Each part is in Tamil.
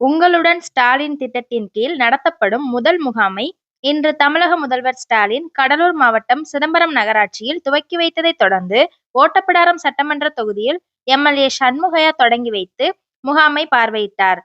உங்களுடன் ஸ்டாலின் திட்டத்தின் கீழ் நடத்தப்படும் முதல் முகாமை இன்று தமிழக முதல்வர் ஸ்டாலின் கடலூர் மாவட்டம் சிதம்பரம் நகராட்சியில் துவக்கி வைத்ததைத் தொடர்ந்து ஓட்டப்பிடாரம் சட்டமன்ற தொகுதியில் எம்எல்ஏ சண்முகையா தொடங்கி வைத்து முகாமை பார்வையிட்டார்.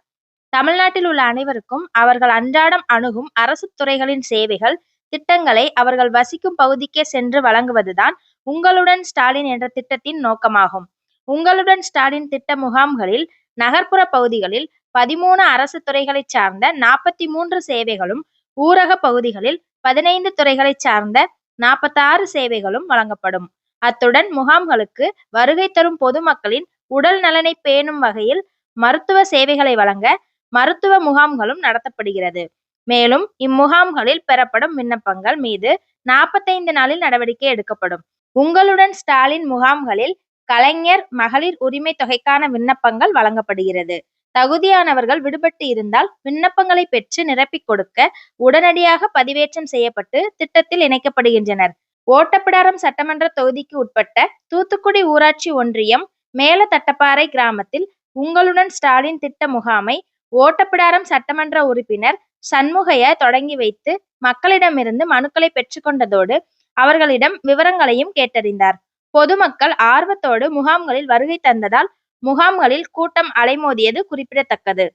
தமிழ்நாட்டில் உள்ள அனைவருக்கும் அவர்கள் அன்றாடம் அணுகும் அரசு துறைகளின் சேவைகள், திட்டங்களை அவர்கள் வசிக்கும் பகுதிக்கே சென்று வழங்குவதுதான் உங்களுடன் ஸ்டாலின் என்ற திட்டத்தின் நோக்கமாகும். உங்களுடன் ஸ்டாலின் திட்ட முகாம்களில் நகர்ப்புற பகுதிகளில் பதிமூணு அரசு துறைகளைச் சார்ந்த நாற்பத்தி மூன்று சேவைகளும், ஊரக பகுதிகளில் பதினைந்து துறைகளைச் சார்ந்த நாற்பத்தாறு சேவைகளும் வழங்கப்படும். அத்துடன் முகாம்களுக்கு வருகை தரும் பொதுமக்களின் உடல் நலனை பேணும் வகையில் மருத்துவ சேவைகளை வழங்க மருத்துவ முகாம்களும் நடத்தப்படுகிறது. மேலும் இம்முகாம்களில் பெறப்படும் விண்ணப்பங்கள் மீது நாற்பத்தைந்து நாளில் நடவடிக்கை எடுக்கப்படும். உங்களுடன் ஸ்டாலின் முகாம்களில் கலைஞர் மகளிர் உரிமை தொகைக்கான விண்ணப்பங்கள் வழங்கப்படுகிறது. தகுதியானவர்கள் விடுபட்டு இருந்தால் விண்ணப்பங்களை பெற்று நிரப்பிக் கொடுக்க உடனடியாக பதிவேற்றம் செய்யப்பட்டு திட்டத்தில் இணைக்கப்படுகின்றனர். ஓட்டப்பிடாரம் சட்டமன்ற தொகுதிக்கு உட்பட்ட தூத்துக்குடி ஊராட்சி ஒன்றியம் மேலதட்டப்பாறை கிராமத்தில் உங்களுடன் ஸ்டாலின் திட்ட முகாமை ஓட்டப்பிடாரம் சட்டமன்ற உறுப்பினர் சண்முகைய தொடங்கி வைத்து மக்களிடமிருந்து மனுக்களை பெற்றுக்கொண்டதோடு அவர்களிடம் விவரங்களையும் கேட்டறிந்தார். பொதுமக்கள் ஆர்வத்தோடு முகாம்களில் வருகை தந்ததால் முகாம்களில் கூட்டம் அலைமோதியது குறிப்பிடத்தக்கது.